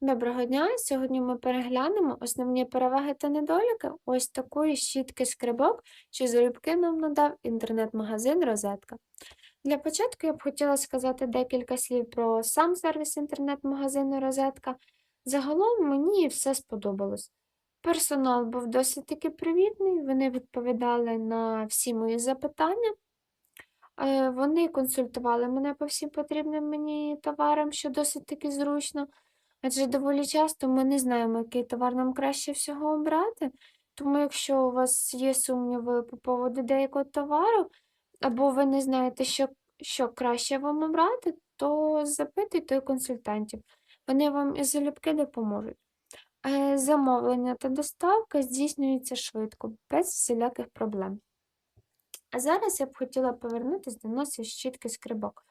Доброго дня! Сьогодні ми переглянемо основні переваги та недоліки ось такої щітки скрибок, що залюбки нам надав інтернет-магазин Розетка. Для початку я б хотіла сказати декілька слів про сам сервіс інтернет-магазину Розетка. Загалом мені все сподобалось. Персонал був досить таки привітний, вони відповідали на всі мої запитання. Е, Вони консультували мене по всім потрібним мені товарам, що досить таки зручно. Адже доволі часто ми не знаємо, який товар нам краще всього обрати. Тому, якщо у вас є сумніви по поводу деякого товару, або ви не знаєте, що, що краще вам обрати, то запитуйте консультантів. Вони вам із залюбки допоможуть. Е, Замовлення та доставка здійснюються швидко, без всіляких проблем. А зараз я б хотіла повернутися до нас із щітки скрибок.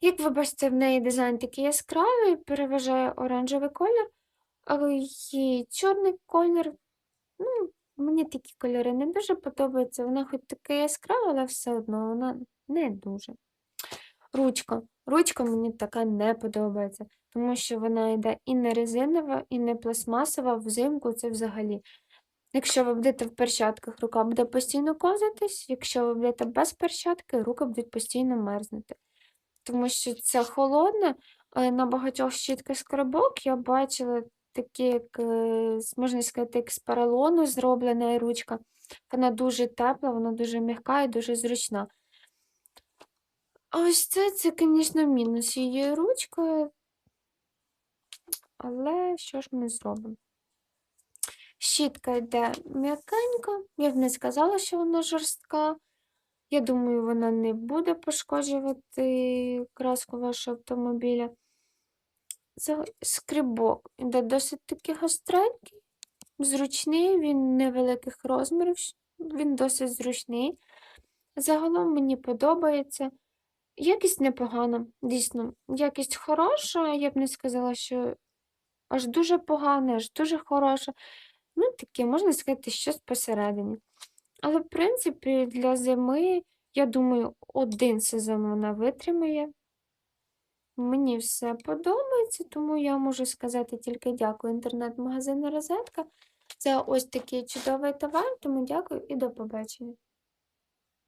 Як ви бачите, в неї дизайн такий яскравий, переважає оранжевий колір, але її чорний колір. Ну, мені такі кольори не дуже подобаються. Вона хоч така яскрава, але все одно вона не дуже. Ручка. Ручка мені така не подобається, тому що вона йде і не резинова, і не пластмасова, взимку це взагалі. Якщо ви будете в перчатках, рука буде постійно ковзатись, якщо ви будете без перчатки, руки будуть постійно мерзнути. Тому що це холодне, на багатьох щітках скоробок я бачила такі, як, е, можна сказати, як з поролону зроблена ручка. Вона дуже тепла, вона дуже м'яка і дуже зручна. Ось це, це, звісно, мінус її ручка, але що ж ми зробимо? Щітка йде м'якенька, я б не сказала, що вона жорстка. Я думаю, вона не буде пошкоджувати краску вашого автомобіля. Це скрибок іде досить таки гостренький, зручний, він невеликих розмірів, він досить зручний. Загалом мені подобається. Якість непогана, дійсно, якість хороша, я б не сказала, що аж дуже погана, аж дуже хороша. Ну, таке, можна сказати, щось посередині. Але, в принципі, для зими, я думаю, один сезон вона витримає. Мені все подобається, тому я можу сказати тільки дякую інтернет-магазину Розетка за ось такий чудовий товар, тому дякую і до побачення.